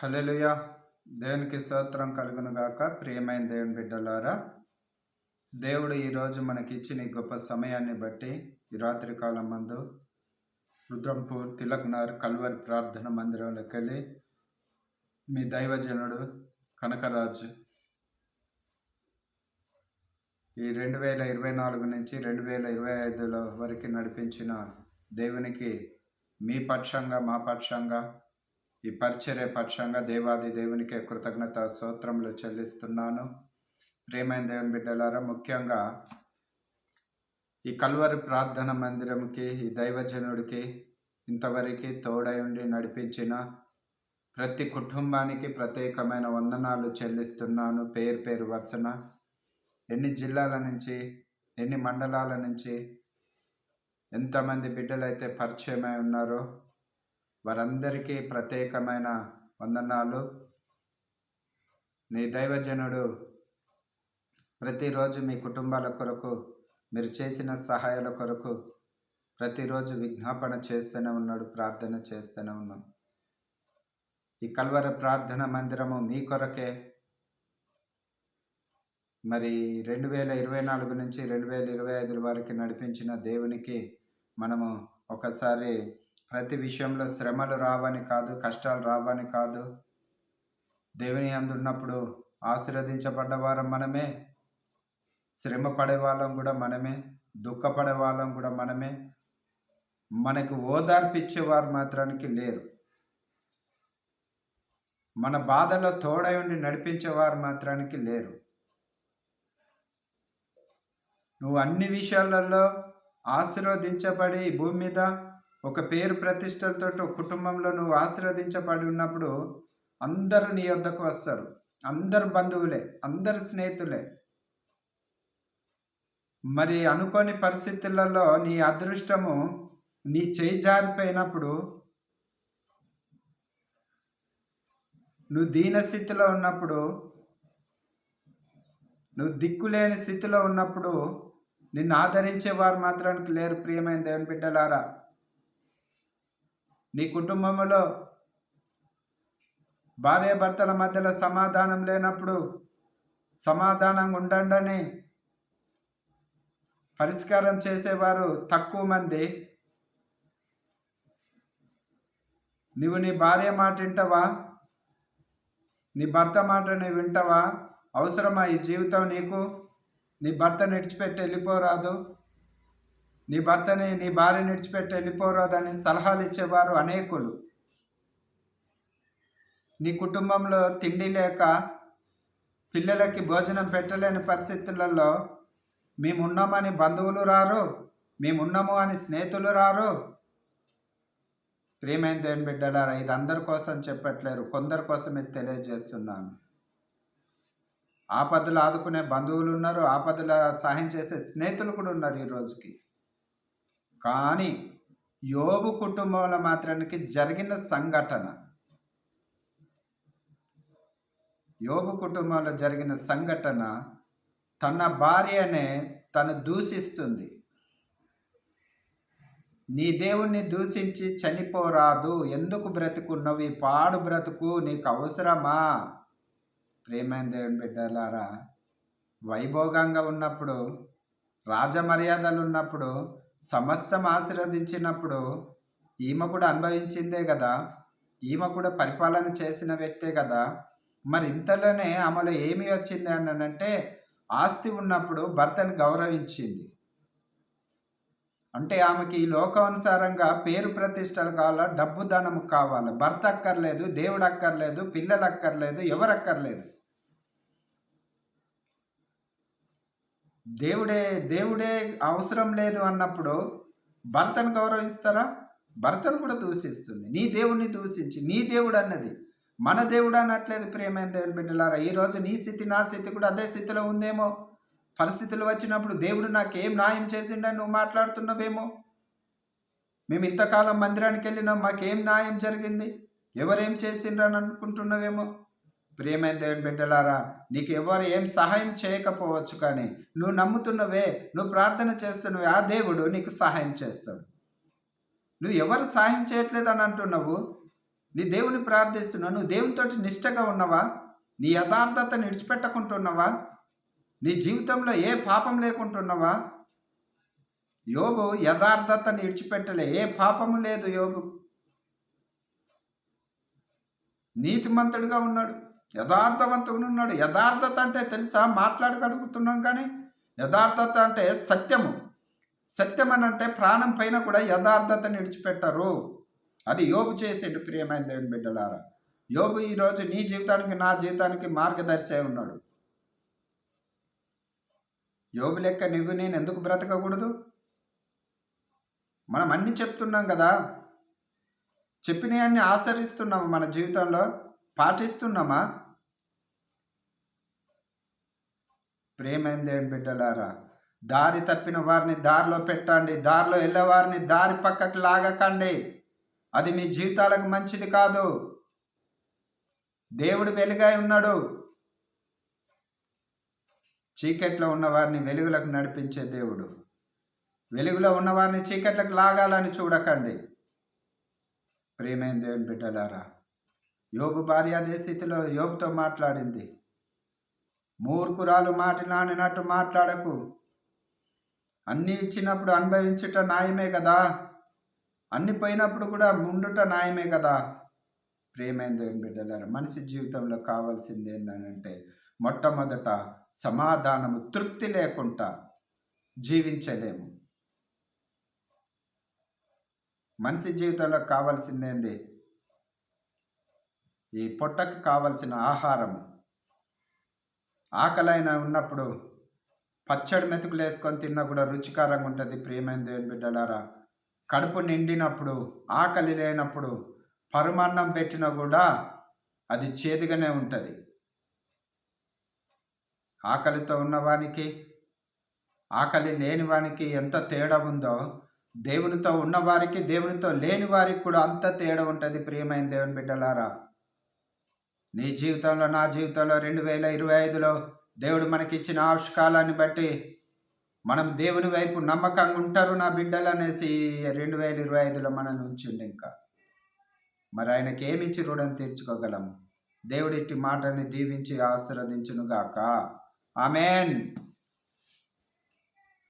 హల్లెలూయ. దేవునికి స్తోత్రం కలుగును గాక. ప్రియమైన దేవుని బిడ్డలారా దేవుడు ఈరోజు మనకి ఇచ్చిన గొప్ప సమయాన్ని బట్టి ఈ రాత్రి కాలం మందు రుద్రంపూర్ తిలక్నార్ కల్వరి ప్రార్థన మందిరంలోకి వెళ్ళి మీ దైవజనుడు కనకరాజు ఈ రెండు వేల ఇరవై నాలుగు నుంచి రెండు వేల ఇరవై ఐదులో వరకు నడిపించిన దేవునికి మీ పక్షంగా మా పక్షంగా ఈ పరిచర్య పక్షంగా దేవాది దేవునికి కృతజ్ఞత స్తోత్రములు చెల్లిస్తున్నాను. ప్రేమైన దేవుని బిడ్డలారా ముఖ్యంగా ఈ కల్వరి ప్రార్థన మందిరంకి ఈ దైవజనుడికి ఇంతవరకు తోడై ఉండి నడిపించిన ప్రతి కుటుంబానికి ప్రత్యేకమైన వందనాలు చెల్లిస్తున్నాను పేరు పేరు వరుసన. ఎన్ని జిల్లాల నుంచి ఎన్ని మండలాల నుంచి ఎంతమంది బిడ్డలైతే పరిచయమై ఉన్నారో వారందరికీ ప్రత్యేకమైన వందనాలు. నీ దైవజనుడు ప్రతిరోజు మీ కుటుంబాల కొరకు మీరు చేసిన సహాయాల కొరకు ప్రతిరోజు విజ్ఞాపన చేస్తూనే ఉన్నాడు ప్రార్థన చేస్తూనే ఉన్నాం. ఈ కల్వర ప్రార్థన మందిరము మీ కొరకే. మరి రెండు వేల ఇరవై నాలుగు నుంచి రెండు వేల ఇరవై ఐదు వరకు నడిపించిన దేవునికి మనము ఒకసారి ప్రతి విషయంలో శ్రమలు రావని కాదు కష్టాలు రావని కాదు. దేవుని అందున్నప్పుడు ఆశీర్వదించబడ్డ వారం మనమే. శ్రమ పడే వాళ్ళం కూడా మనమే. దుఃఖపడే వాళ్ళం కూడా మనమే. మనకు ఓదార్పిచ్చేవారు మాత్రానికి లేరు. మన బాధలో తోడై ఉండి నడిపించేవారు మాత్రానికి లేరు. నువ్వు అన్ని విషయాలలో ఆశీర్వదించబడి భూమి మీద ఒక పేరు ప్రతిష్టలతో కుటుంబంలో నువ్వు ఆశీర్వదించబడి ఉన్నప్పుడు అందరూ నీ వద్దకు వస్తారు. అందరు బంధువులే అందరు స్నేహితులే. మరి అనుకోని పరిస్థితులలో నీ అదృష్టము నీ చేయి జారిపోయినప్పుడు నువ్వు దీనస్థితిలో ఉన్నప్పుడు నువ్వు దిక్కులేని స్థితిలో ఉన్నప్పుడు నిన్ను ఆదరించేవారు మాత్రానికి లేరు ప్రియమైన దేవుని బిడ్డలారా. నీ కుటుంబంలో భార్య భర్తల మధ్యలో సమాధానం లేనప్పుడు సమాధానంగా ఉండండి పరిష్కారం చేసేవారు తక్కువ మంది. నువ్వు నీ భార్య మాట వింటావా? నీ భర్త మాట నువ్వు వింటావా? అవసరమా ఈ జీవితం నీకు? నీ భర్త నిడిచిపెట్టి వెళ్ళిపోరాదు. నీ భర్తని నీ భార్య నిడిచిపెట్టి వెళ్ళిపోరాదని సలహాలు ఇచ్చేవారు అనేకులు. నీ కుటుంబంలో తిండి లేక పిల్లలకి భోజనం పెట్టలేని పరిస్థితులలో మేమున్నామని బంధువులు రారు మేమున్నాము అని స్నేహితులు రారు. ప్రేమైన దేవుని బిడ్డలారా ఇది అందరి కోసం చెప్పట్లేరు కొందరి కోసమే తెలియజేస్తున్నాను. ఆపదలు ఆదుకునే బంధువులు ఉన్నారు ఆపదల సహాయం చేసే స్నేహితులు కూడా ఉన్నారు ఈ రోజుకి. కానీ యోగు కుటుంబంలో మాత్రానికి జరిగిన సంఘటన. యోగు కుటుంబంలో జరిగిన సంఘటన తన భార్యనే తను దూషిస్తుంది. నీ దేవుణ్ణి దూషించి చనిపోరాదు. ఎందుకు బ్రతుకున్నవి? పాడు బ్రతుకు నీకు అవసరమా? ప్రేమైన దేవుని బిడ్డలారా వైభోగంగా ఉన్నప్పుడు రాజమర్యాదలు ఉన్నప్పుడు సమస్తం ఆశీర్వదించినప్పుడు ఈమె కూడా అనుభవించిందే కదా. ఈమె కూడా పరిపాలన చేసిన వ్యక్తే కదా. మరి ఇంతలోనే ఆమెలో ఏమి వచ్చింది అనంటే ఆస్తి ఉన్నప్పుడు భర్తను గౌరవించింది. అంటే ఆమెకి ఈ లోకానుసారంగా పేరు ప్రతిష్టలు కావాలా? డబ్బు ధనము కావాలి. భర్త అక్కర్లేదు దేవుడు అక్కర్లేదు పిల్లలు అక్కర్లేదు ఎవరు అక్కర్లేదు. దేవుడే దేవుడే అవసరం లేదు అన్నప్పుడు భర్తను గౌరవిస్తారా? భర్తను కూడా దూషిస్తుంది. నీ దేవుడిని దూషించి నీ దేవుడు అన్నది. మన దేవుడు అనట్లేదు ప్రియమైన దేవుని బిడ్డలారా. ఈరోజు నీ స్థితి నా స్థితి కూడా అదే స్థితిలో ఉందేమో? పరిస్థితులు వచ్చినప్పుడు దేవుడు నాకేం న్యాయం చేసిండని నువ్వు మాట్లాడుతున్నావేమో? మేము ఇంతకాలం మందిరానికి వెళ్ళినాం మాకేం న్యాయం జరిగింది? ఎవరేం చేసిండ్రని అనుకుంటున్నావేమో? ప్రియమైన దేవుని బిడ్డలారా నీకు ఎవరు ఏం సహాయం చేయకపోవచ్చు కానీ నువ్వు నమ్ముతున్నవే నువ్వు ప్రార్థన చేస్తున్నవే ఆ దేవుడు నీకు సహాయం చేస్తాడు. నువ్వు ఎవరు సహాయం చేయట్లేదు అని అంటున్నావు? నీ దేవుని ప్రార్థిస్తున్నావు నువ్వు దేవునితో నిష్టగా ఉన్నవా? నీ యథార్థతను విడిచిపెట్టకుంటున్నావా? నీ జీవితంలో ఏ పాపం లేకుంటున్నావా? యోబు యథార్థతను విడిచిపెట్టలే ఏ పాపము లేదు యోబు. నీతిమంతుడుగా ఉన్నాడు. యథార్థవంతుడున్నాడు యథార్థత అంటే తెలుసా? మాట్లాడగలుగుతున్నాం కానీ యథార్థత అంటే సత్యము. సత్యం అని అంటే ప్రాణం పైన కూడా యథార్థతను విడిచిపెట్టరు. అది యోబు చేసేడు ప్రియమైన దేవుని బిడ్డలారా. యోబు ఈరోజు నీ జీవితానికి నా జీవితానికి మార్గదర్శి అయి ఉన్నాడు. యోబు లెక్క నువ్వు నేను ఎందుకు బ్రతకకూడదు? మనం అన్ని చెప్తున్నాం కదా. చెప్పినవన్నీ ఆచరిస్తున్నాము మన జీవితంలో. పాటిస్తున్నామా? ప్రేమైన బిడ్డలారా? దారి తప్పిన వారిని దారిలో పెట్టండి. దారిలో వెళ్ళేవారిని దారి పక్కకి లాగకండి. అది మీ జీవితాలకు మంచిది కాదు. దేవుడు వెలుగై ఉన్నాడు. చీకట్లో ఉన్నవారిని వెలుగులకు నడిపించే దేవుడు. వెలుగులో ఉన్నవారిని చీకట్లకు లాగాలని చూడకండి. ప్రేమైన దేవుని బిడ్డలారా? యోగు భార్య అదే స్థితిలో యోగుతో మాట్లాడింది. మూర్ఖురాలు మాట్లాడినట్టు మాట్లాడకు. అన్నీ ఇచ్చినప్పుడు అనుభవించుట న్యాయమే కదా అన్ని పోయినప్పుడు కూడా ముండుట న్యాయమే కదా ప్రేమైందో దేవుని మనిషి జీవితంలో కావాల్సింది ఏంటంటే మొట్టమొదట సమాధానము తృప్తి లేకుండా జీవించలేము. మనిషి జీవితంలో కావాల్సిందేంది? ఈ పొట్టకు కావలసిన ఆహారం ఆకలైన ఉన్నప్పుడు పచ్చడి మెతుకులు వేసుకొని తిన్నా కూడా రుచికరంగా ఉంటుంది ప్రియమైన దేవుని బిడ్డలారా. కడుపు నిండినప్పుడు ఆకలి లేనప్పుడు పరమాన్నం పెట్టినా కూడా అది చేదుగానే ఉంటుంది. ఆకలితో ఉన్నవానికి ఆకలి లేని వానికి ఎంత తేడా ఉందో దేవునితో ఉన్నవారికి దేవునితో లేని వారికి కూడా అంత తేడా ఉంటుంది ప్రియమైన దేవుని బిడ్డలారా. నీ జీవితంలో నా జీవితంలో రెండు వేల ఇరవై ఐదులో దేవుడు మనకిచ్చిన ఆవిష్కాలాన్ని బట్టి మనం దేవుని వైపు నమ్మకంగా ఉంటారు నా బిడ్డలు అనేసి రెండు వేల ఇరవై ఐదులో మనల్ని ఉంచిండు ఇంకా. మరి ఆయనకి ఏమిచ్చి రుణం తీర్చుకోగలము? దేవుడిట్టి మాటని దీవించి ఆశీర్వదించునుగాక. ఆమెన్.